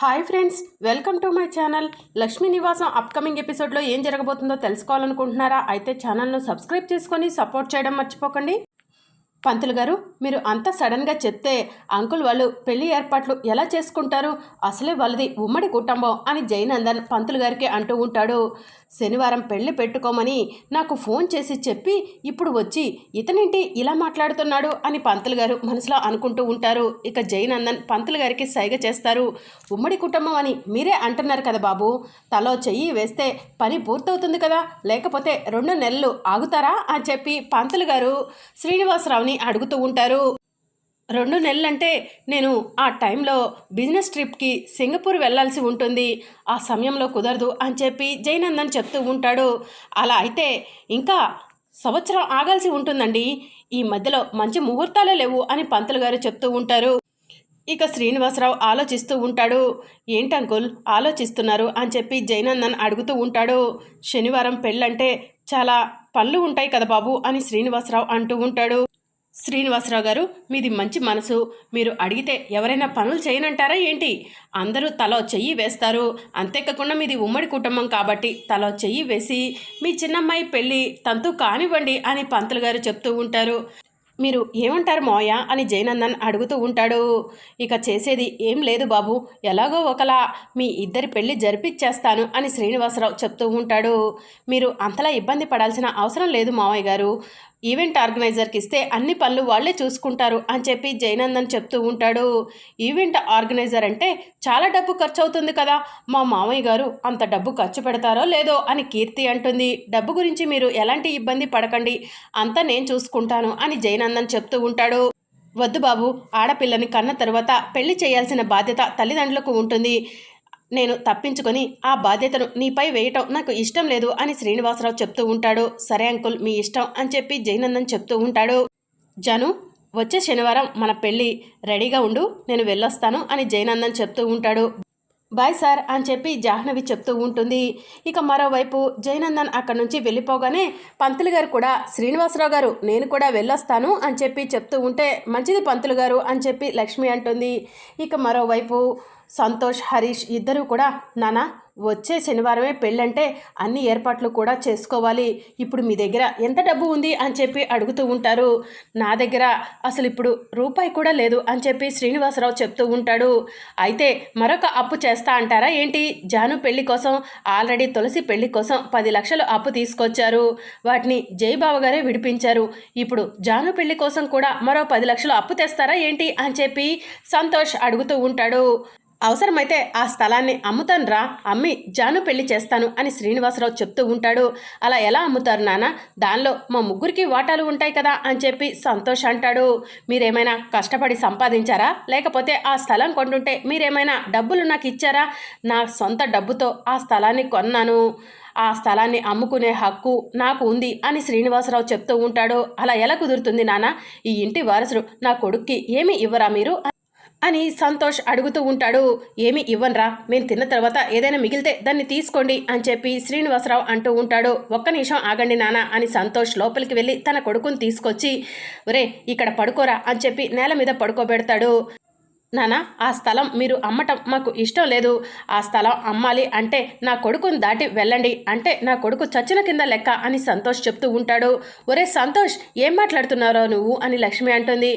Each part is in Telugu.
Hi friends welcome to my channel. Lakshmi Nivasam upcoming ఎపిసోడ్లో ఏం జరగబోతుందో తెలుసుకోవాలనుకుంటున్నారా? అయితే ఛానల్ను సబ్స్క్రైబ్ చేసుకొని సపోర్ట్ చేయడం మర్చిపోకండి. పంతులు గారు మీరు అంత సడన్గా చెప్తే అంకుల్ వాళ్ళు పెళ్ళి ఏర్పాట్లు ఎలా చేసుకుంటారు? అసలే వాళ్ళది ఉమ్మడి కుటుంబం అని జయనందన్ పంతులు గారికి అంటూ ఉంటాడు. శనివారం పెళ్ళి పెట్టుకోమని నాకు ఫోన్ చేసి చెప్పి ఇప్పుడు వచ్చి ఇతనేంటి ఇలా మాట్లాడుతున్నాడు అని పంతులు గారు మనసులో అనుకుంటూ ఉంటారు. ఇక జయనందన్ పంతులు గారికి సైగ చేస్తారు. ఉమ్మడి కుటుంబం అని మీరే అంటున్నారు కదా బాబు. తలో చెయ్యి వేస్తే పని పూర్తవుతుంది కదా లేకపోతే రెండు నెలలు ఆగుతారా అని చెప్పి పంతులు గారు శ్రీనివాసరావుని అడుగుతూ ఉంటారు. రెండు నెలలంటే నేను ఆ టైంలో బిజినెస్ ట్రిప్కి సింగపూర్ వెళ్ళాల్సి ఉంటుంది. ఆ సమయంలో కుదరదు అని చెప్పి జయనందన్ చెప్తూ ఉంటాడు. అలా అయితే ఇంకా సంవత్సరం ఆగాల్సి ఉంటుందండి. ఈ మధ్యలో మంచి ముహూర్తాలే లేవు అని పంతులు గారు చెప్తూ ఉంటారు. ఇక శ్రీనివాసరావు ఆలోచిస్తూ ఉంటాడు. ఏంటి అంకుల్ ఆలోచిస్తున్నారు? అని చెప్పి జయనందన్ అడుగుతూ ఉంటాడు. శనివారం పెళ్ళంటే చాలా పనులు ఉంటాయి కదా బాబు అని శ్రీనివాసరావు అంటూ ఉంటాడు. శ్రీనివాసరావు గారు మీది మంచి మనసు. మీరు అడిగితే ఎవరైనా పనులు చేయనంటారా ఏంటి? అందరూ తలో చెయ్యి వేస్తారు. అంతేకాకుండా మీది ఉమ్మడి కుటుంబం కాబట్టి తలో చెయ్యి వేసి మీ చిన్నమ్మాయి పెళ్ళి తంతు కానివ్వండి అని పంతులు గారు చెప్తూ ఉంటారు. మీరు ఏమంటారు మోయ అని జయనందన్ అడుగుతూ ఉంటాడు. ఇక చేసేది ఏం లేదు బాబు. ఎలాగో ఒకలా మీ ఇద్దరి పెళ్ళి జరిపిచ్చేస్తాను అని శ్రీనివాసరావు చెప్తూ ఉంటాడు. మీరు అంతలా ఇబ్బంది పడాల్సిన అవసరం లేదు మావయ్య గారు. ఈవెంట్ ఆర్గనైజర్కి ఇస్తే అన్ని పనులు వాళ్ళే చూసుకుంటారు అని చెప్పి జయనందన్ చెప్తూ ఉంటాడు. ఈవెంట్ ఆర్గనైజర్ అంటే చాలా డబ్బు ఖర్చు అవుతుంది కదా మా మామయ్య గారు అంత డబ్బు ఖర్చు పెడతారో లేదో అని కీర్తి అంటుంది. డబ్బు గురించి మీరు ఎలాంటి ఇబ్బంది పడకండి అంతా నేను చూసుకుంటాను అని జయనందన్ చెప్తూ ఉంటాడు. వద్దు బాబు ఆడపిల్లని కన్న తర్వాత పెళ్ళి చేయాల్సిన బాధ్యత తల్లిదండ్రులకు ఉంటుంది. నేను తప్పించుకొని ఆ బాధ్యతను నీపై వేయటం నాకు ఇష్టం లేదు అని శ్రీనివాసరావు చెప్తూ ఉంటాడు. సరే అంకుల్ మీ ఇష్టం అని చెప్పి జయనందన్ చెప్తూ ఉంటాడు. జను వచ్చే శనివారం మన పెళ్ళి రెడీగా ఉండు నేను వెళ్ళొస్తాను అని జయనందన్ చెప్తూ ఉంటాడు. బాయ్ సార్ అని చెప్పి జాహ్నవి చెప్తూ ఉంటుంది. ఇక మరోవైపు జయనందన్ అక్కడి నుంచి వెళ్ళిపోగానే పంతులు గారు కూడా శ్రీనివాసరావు గారు నేను కూడా వెళ్ళొస్తాను అని చెప్పి చెప్తూ ఉంటే మంచిది పంతులు గారు అని చెప్పి లక్ష్మి అంటుంది. ఇక మరోవైపు సంతోష్ హరీష్ ఇద్దరూ కూడా నానా వచ్చే శనివారమే పెళ్ళంటే అన్ని ఏర్పాట్లు కూడా చేసుకోవాలి. ఇప్పుడు మీ దగ్గర ఎంత డబ్బు ఉంది? అని చెప్పి అడుగుతూ ఉంటారు. నా దగ్గర అసలు ఇప్పుడు రూపాయి కూడా లేదు అని చెప్పి శ్రీనివాసరావు చెప్తూ ఉంటాడు. అయితే మరొక అప్పు చేస్తా అంటారా ఏంటి? జాను పెళ్ళి కోసం ఆల్రెడీ తులసి పెళ్ళి కోసం పది లక్షలు అప్పు తీసుకొచ్చారు. వాటిని జయబాబు గారే విడిపించారు. ఇప్పుడు జాను పెళ్ళి కోసం కూడా మరో పది లక్షలు అప్పు తెస్తారా ఏంటి? అని చెప్పి సంతోష్ అడుగుతూ ఉంటాడు. అవసరమైతే ఆ స్థలాన్ని అమ్ముతానురా. అమ్మి జాను పెళ్ళి చేస్తాను అని శ్రీనివాసరావు చెప్తూ ఉంటాడు. అలా ఎలా అమ్ముతారు నాన్న? దానిలో మా ముగ్గురికి వాటాలు ఉంటాయి కదా అని చెప్పి సంతోష్ అంటాడు. మీరేమైనా కష్టపడి సంపాదించారా? లేకపోతే ఆ స్థలం కొంటుంటే మీరేమైనా డబ్బులు నాకు ఇచ్చారా? నా సొంత డబ్బుతో ఆ స్థలాన్ని కొన్నాను. ఆ స్థలాన్ని అమ్ముకునే హక్కు నాకు ఉంది అని శ్రీనివాసరావు చెప్తూ ఉంటాడు. అలా ఎలా కుదురుతుంది నాన్న? ఈ ఇంటి వారసుడు నా కొడుక్కి ఏమి ఇవ్వరా మీరు? అని సంతోష్ అడుగుతూ ఉంటాడు. ఏమి ఇవ్వనరా మేము తిన్న తర్వాత ఏదైనా మిగిలితే దాన్ని తీసుకోండి అని చెప్పి శ్రీనివాసరావు అంటూ ఉంటాడు. ఒక్క నిమిషం ఆగండి నాన్న అని సంతోష్ లోపలికి వెళ్ళి తన కొడుకుని తీసుకొచ్చి ఒరే ఇక్కడ పడుకోరా అని చెప్పి నేల మీద పడుకోబెడతాడు. నానా ఆ స్థలం మీరు అమ్మటం మాకు ఇష్టం లేదు. ఆ స్థలం అమ్మాలి అంటే నా కొడుకుని దాటి వెళ్ళండి. అంటే నా కొడుకు చచ్చిన కింద లెక్క అని సంతోష్ చెప్తూ ఉంటాడు. ఒరే సంతోష్ ఏం మాట్లాడుతున్నారో నువ్వు అని లక్ష్మి అంటుంది.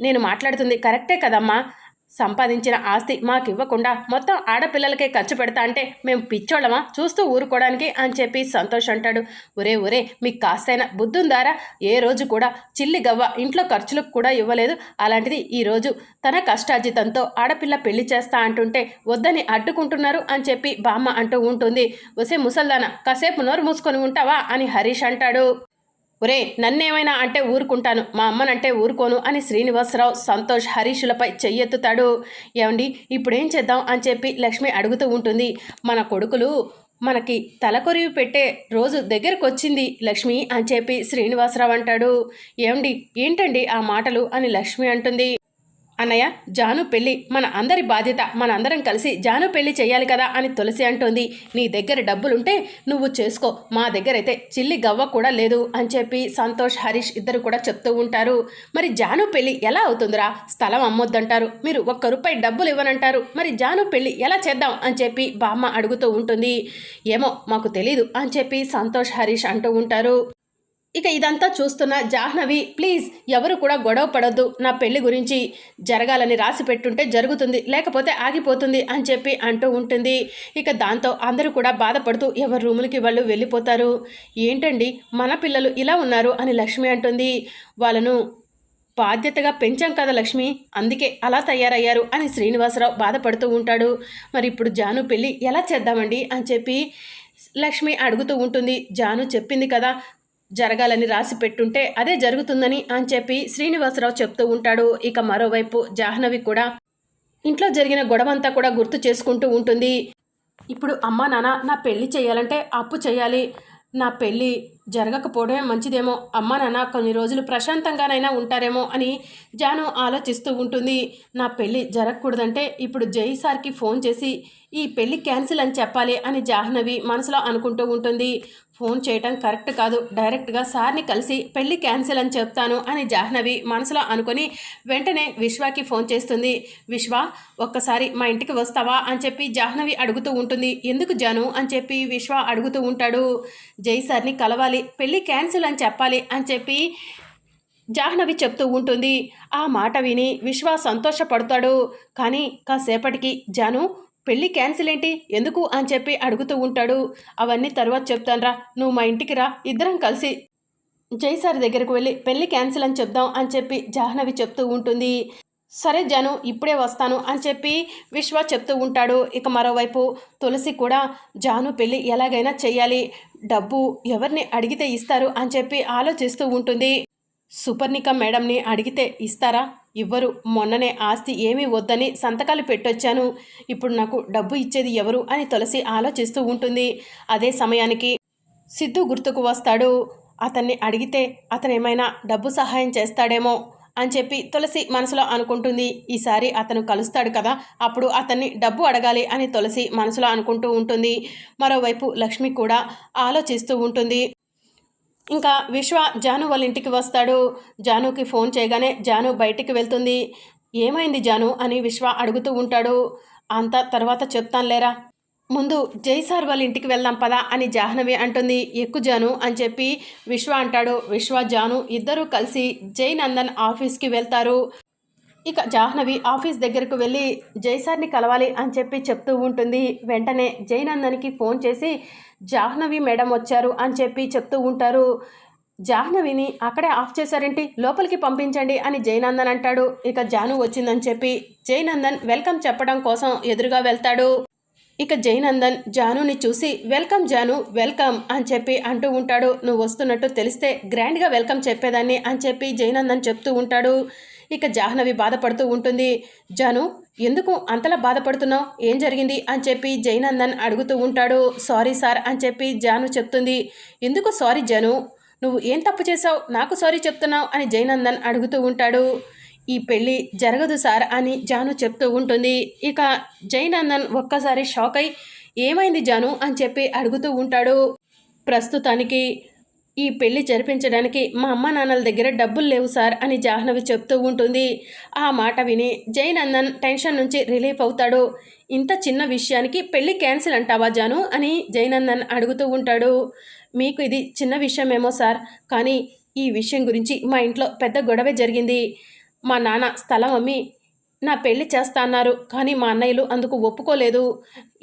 నేను మాట్లాడుతుంది కరెక్టే కదమ్మా. సంపాదించిన ఆస్తి మాకు ఇవ్వకుండా మొత్తం ఆడపిల్లలకే ఖర్చు పెడతా అంటే మేము పిచ్చోళ్ళమా? చూస్తూ ఊరుకోవడానికి అని చెప్పి సంతోష్ అంటాడు. ఒరే ఒరే మీకు కాస్తైనా బుద్ధుందారా? ఏ రోజు కూడా చిల్లి గవ్వ ఇంట్లో ఖర్చులకు కూడా ఇవ్వలేదు. అలాంటిది ఈరోజు తన కష్టార్జితంతో ఆడపిల్ల పెళ్ళి చేస్తా అంటుంటే వద్దని అడ్డుకుంటున్నారు అని చెప్పి బామ్మ అంటూ ఉంటుంది. ఒసే ముసల్దాన కాసేపు నోరు మూసుకొని ఉంటావా? అని హరీష్ అంటాడు. ఒరే నన్నేమైనా అంటే ఊరుకుంటాను మా అమ్మనంటే ఊరుకోను అని శ్రీనివాసరావు సంతోష్ హరీషులపై చెయ్యెత్తుతాడు. ఏమండి ఇప్పుడేం చేద్దాం అని చెప్పి లక్ష్మి అడుగుతూ ఉంటుంది. మన కొడుకులు మనకి తలకొరివి పెట్టే రోజు దగ్గరకు వచ్చింది లక్ష్మి అని చెప్పి శ్రీనివాసరావు అంటాడు. ఏమండి ఏంటండి ఆ మాటలు అని లక్ష్మి అంటుంది. అన్నయ్య జాను పెళ్ళి మన అందరి బాధ్యత మన అందరం కలిసి జాను పెళ్ళి చేయాలి కదా అని తులసి అంటోంది. నీ దగ్గర డబ్బులుంటే నువ్వు చేసుకో మా దగ్గర అయితే చిల్లి గవ్వ కూడా లేదు అని చెప్పి సంతోష్ హరీష్ ఇద్దరు కూడా చెప్తూ ఉంటారు. మరి జాను పెళ్ళి ఎలా అవుతుందిరా? స్థలం అమ్మొద్దంటారు. మీరు ఒక్క రూపాయి డబ్బులు ఇవ్వనంటారు. మరి జాను పెళ్ళి ఎలా చేద్దాం అని చెప్పి బామ్మ అడుగుతూ ఉంటుంది. ఏమో మాకు తెలీదు అని చెప్పి సంతోష్ హరీష్ అంటూ ఉంటారు. ఇక ఇదంతా చూస్తున్న జాహ్నవి ప్లీజ్ ఎవరు కూడా గొడవ పడొద్దు. నా పెళ్ళి గురించి జరగాలని రాసి పెట్టుంటే జరుగుతుంది. లేకపోతే ఆగిపోతుంది అని చెప్పి అంటూ ఉంటుంది. ఇక దాంతో అందరూ కూడా బాధపడుతూ ఎవరి రూములకి వాళ్ళు వెళ్ళిపోతారు. ఏంటండి? మన పిల్లలు ఇలా ఉన్నారు అని లక్ష్మి అంటుంది. వాళ్ళను బాధ్యతగా పెంచాం కదా లక్ష్మి. అందుకే అలా తయారయ్యారు అని శ్రీనివాసరావు బాధపడుతూ ఉంటాడు. మరి ఇప్పుడు జాను పెళ్ళి ఎలా చేద్దామండి? అని చెప్పి లక్ష్మి అడుగుతూ ఉంటుంది. జాను చెప్పింది కదా జరగాలని రాసి పెట్టుంటే అదే జరుగుతుందని అని చెప్పి శ్రీనివాసరావు చెప్తూ ఉంటాడు. ఇక మరోవైపు జాహ్నవి కూడా ఇంట్లో జరిగిన గొడవంతా కూడా గుర్తు చేసుకుంటూ ఉంటుంది. ఇప్పుడు అమ్మా నాన్న నా పెళ్ళి చేయాలంటే అప్పు చేయాలి. నా పెళ్ళి జరగకపోవడమే మంచిదేమో. అమ్మా నాన్న కొన్ని రోజులు ప్రశాంతంగానైనా ఉంటారేమో అని జాను ఆలోచిస్తూ ఉంటుంది. నా పెళ్ళి జరగకూడదంటే ఇప్పుడు జై సార్కి ఫోన్ చేసి ఈ పెళ్ళి క్యాన్సిల్ అని చెప్పాలి అని జాహ్నవి మనసులో అనుకుంటూ ఉంటుంది. ఫోన్ చేయటం కరెక్ట్ కాదు. డైరెక్ట్గా సార్ని కలిసి పెళ్ళి క్యాన్సిల్ అని చెప్తాను అని జాహ్నవి మనసులో అనుకొని వెంటనే విశ్వాకి ఫోన్ చేస్తుంది. విశ్వ ఒక్కసారి మా ఇంటికి వస్తావా అని చెప్పి జాహ్నవి అడుగుతూ ఉంటుంది. ఎందుకు జాను అని చెప్పి విశ్వ అడుగుతూ ఉంటాడు. జై సార్ని కలవాలి. పెళ్ళి క్యాన్సిల్ అని చెప్పాలి అని చెప్పి జాహ్నవి చెప్తూ ఉంటుంది. ఆ మాట విని విశ్వ సంతోషపడతాడు. కానీ కాసేపటికి జాను పెళ్ళి క్యాన్సిల్ ఏంటి? ఎందుకు? అని చెప్పి అడుగుతూ ఉంటాడు. అవన్నీ తర్వాత చెప్తానురా నువ్వు మా ఇంటికి రా. ఇద్దరం కలిసి జైసారి దగ్గరకు వెళ్ళి పెళ్ళి క్యాన్సిల్ అని చెప్దాం అని చెప్పి జాహ్నవి చెప్తూ ఉంటుంది. సరే జాను ఇప్పుడే వస్తాను అని చెప్పి విశ్వ చెప్తూ ఉంటాడు. ఇక మరోవైపు తులసి కూడా జాను పెళ్ళి ఎలాగైనా చెయ్యాలి డబ్బు ఎవరిని అడిగితే ఇస్తారు అని చెప్పి ఆలోచిస్తూ ఉంటుంది. సుపర్ణిక మేడంని అడిగితే ఇస్తారా? ఇవ్వరు. మొన్ననే ఆస్తి ఏమీ వద్దని సంతకాలు పెట్టొచ్చాను. ఇప్పుడు నాకు డబ్బు ఇచ్చేది ఎవరు అని తులసి ఆలోచిస్తూ ఉంటుంది. అదే సమయానికి సిద్ధు గుర్తుకు వస్తాడు. అతన్ని అడిగితే అతను ఏమైనా డబ్బు సహాయం చేస్తాడేమో. అని చెప్పి తులసి మనసులో అనుకుంటుంది. ఈసారి అతను కలుస్తాడు కదా అప్పుడు అతన్ని డబ్బు అడగాలి అని తులసి మనసులో అనుకుంటూ ఉంటుంది. మరోవైపు లక్ష్మి కూడా ఆలోచిస్తూ ఉంటుంది. ఇంకా విశ్వ జాను వాళ్ళ ఇంటికి వస్తాడు. జానుకి ఫోన్ చేయగానే జాను బయటికి వెళ్తుంది. ఏమైంది జాను అని విశ్వ అడుగుతూ ఉంటాడు. అంతా తర్వాత చెప్తాను లేరా ముందు జై సార్ వాళ్ళ ఇంటికి వెళ్దాం పదా అని జాహ్నవి అంటుంది. ఎక్కు జాను అని చెప్పి విశ్వ అంటాడు. విశ్వ జాను ఇద్దరూ కలిసి జై నందన్ ఆఫీస్కి వెళ్తారు. ఇక జాహ్నవి ఆఫీస్ దగ్గరకు వెళ్ళి జైసార్ని కలవాలి అని చెప్పి చెప్తూ ఉంటుంది. వెంటనే జైనందన్కి ఫోన్ చేసి జాహ్నవి మేడం వచ్చారు అని చెప్పి చెప్తూ ఉంటారు. జాహ్నవిని అక్కడే ఆఫ్ చేశారేంటి? లోపలికి పంపించండి అని జైనందన్ అంటాడు. ఇక జాను వచ్చిందని చెప్పి జైనందన్ వెల్కమ్ చెప్పడం కోసం ఎదురుగా వెళ్తాడు. ఇక జయనందన్ జానుని చూసి వెల్కమ్ జాను వెల్కమ్ అని చెప్పి అంటూ ఉంటాడు. నువ్వు వస్తున్నట్టు తెలిస్తే గ్రాండ్గా వెల్కమ్ చెప్పేదాన్ని అని చెప్పి జయనందన్ చెప్తూ ఉంటాడు. ఇక జాహ్నవి బాధపడుతూ ఉంటుంది. జాను ఎందుకు అంతలా బాధపడుతున్నావు? ఏం జరిగింది? అని చెప్పి జైనందన్ అడుగుతూ ఉంటాడు. సారీ సార్ అని చెప్పి జాను చెప్తుంది. ఎందుకు సారీ జాను? నువ్వు ఏం తప్పు చేసావు నాకు సారీ చెప్తున్నావు? అని జైనందన్ అడుగుతూ ఉంటాడు. ఈ పెళ్ళి జరగదు సార్ అని జాను చెప్తూ ఉంటుంది. ఇక జైనందన్ ఒక్కసారి షాక్ అయి ఏమైంది జాను? అని చెప్పి అడుగుతూ ఉంటాడు. ప్రస్తుతానికి ఈ పెళ్ళి జరిపించడానికి మా అమ్మ నాన్నల దగ్గర డబ్బులు లేవు సార్ అని జాహ్నవి చెప్తూ ఉంటుంది. ఆ మాట విని జయనందన్ టెన్షన్ నుంచి రిలీఫ్ అవుతాడు. ఇంత చిన్న విషయానికి పెళ్ళి క్యాన్సిల్ అంటావా జాను? అని జయనందన్ అడుగుతూ ఉంటాడు. మీకు ఇది చిన్న విషయమేమో సార్ కానీ ఈ విషయం గురించి మా ఇంట్లో పెద్ద గొడవే జరిగింది. మా నాన్న స్థలం అమ్మి నా పెళ్ళి చేస్తా అన్నారు కానీ మా అన్నయ్యలు అందుకు ఒప్పుకోలేదు.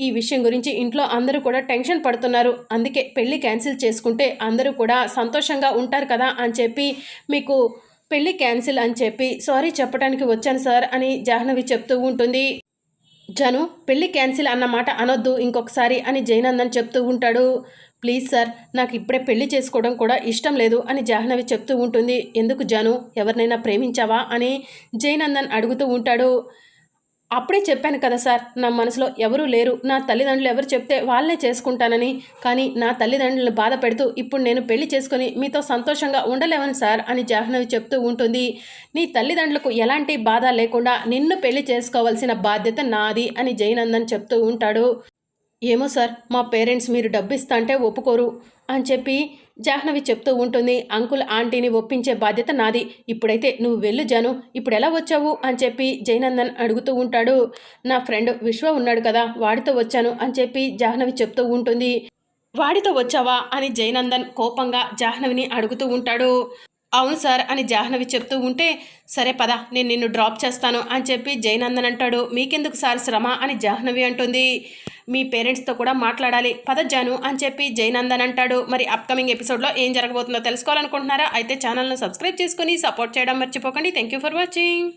ఈ విషయం గురించి ఇంట్లో అందరూ కూడా టెన్షన్ పడుతున్నారు. అందుకే పెళ్ళి క్యాన్సిల్ చేసుకుంటే అందరూ కూడా సంతోషంగా ఉంటారు కదా అని చెప్పి మీకు పెళ్ళి క్యాన్సిల్ అని చెప్పి సారీ చెప్పడానికి వచ్చాను సార్ అని జాహ్నవి చెప్తూ ఉంటుంది. జను పెళ్ళి క్యాన్సిల్ అన్న మాట అనొద్దు ఇంకొకసారి అని జయనందన్ చెప్తూ ఉంటాడు. ప్లీజ్ సార్ నాకు ఇప్పుడే పెళ్ళి చేసుకోవడం కూడా ఇష్టం లేదు అని జాహ్నవి చెప్తూ ఉంటుంది. ఎందుకు జాను ఎవరినైనా ప్రేమించావా అని జయనందన్ అడుగుతూ ఉంటాడు. అప్పుడే చెప్పాను కదా సార్ నా మనసులో ఎవరూ లేరు నా తల్లిదండ్రులు ఎవరు చెప్తే వాళ్ళే చేసుకుంటానని. కానీ నా తల్లిదండ్రులను బాధ పెడుతూ ఇప్పుడు నేను పెళ్ళి చేసుకుని మీతో సంతోషంగా ఉండలేవని సార్ అని జాహ్నవి చెప్తూ ఉంటుంది. నీ తల్లిదండ్రులకు ఎలాంటి బాధ లేకుండా నిన్ను పెళ్ళి చేసుకోవాల్సిన బాధ్యత నాది అని జయనందన్ చెప్తూ ఉంటాడు. ఏమో సార్ మా పేరెంట్స్ మీరు డబ్బిస్తా అంటే ఒప్పుకోరు అని చెప్పి జాహ్నవి చెప్తూ ఉంటుంది అంకుల్ ఆంటీని ఒప్పించే బాధ్యత నాది. ఇప్పుడైతే నువ్వు వెళ్ళు జాను. ఇప్పుడు ఎలా వచ్చావు? అని చెప్పి జయనందన్ అడుగుతూ ఉంటాడు. నా ఫ్రెండ్ విశ్వ ఉన్నాడు కదా వాడితో వచ్చాను అని చెప్పి జాహ్నవి చెప్తూ ఉంటుంది. వాడితో వచ్చావా? అని జయనందన్ కోపంగా జాహ్నవిని అడుగుతూ ఉంటాడు. అవును సార్ అని జాహ్నవి చెప్తూ ఉంటే సరే పద నేను నిన్ను డ్రాప్ చేస్తాను అని చెప్పి జయనందన్ అంటాడు. మీకెందుకు సార్ శ్రమ అని జాహ్నవి అంటుంది. మీ పేరెంట్స్తో కూడా మాట్లాడాలి. పద జాను అని చెప్పి జయనందన్ అంటాడు. మరి అప్కమింగ్ ఎపిసోడ్లో ఏం జరగబోతుందో తెలుసుకోవాలనుకుంటున్నారా? అయితే ఛానల్ను సబ్స్క్రైబ్ చేసుకొని సపోర్ట్ చేయడం మర్చిపోకండి. Thank you for watching.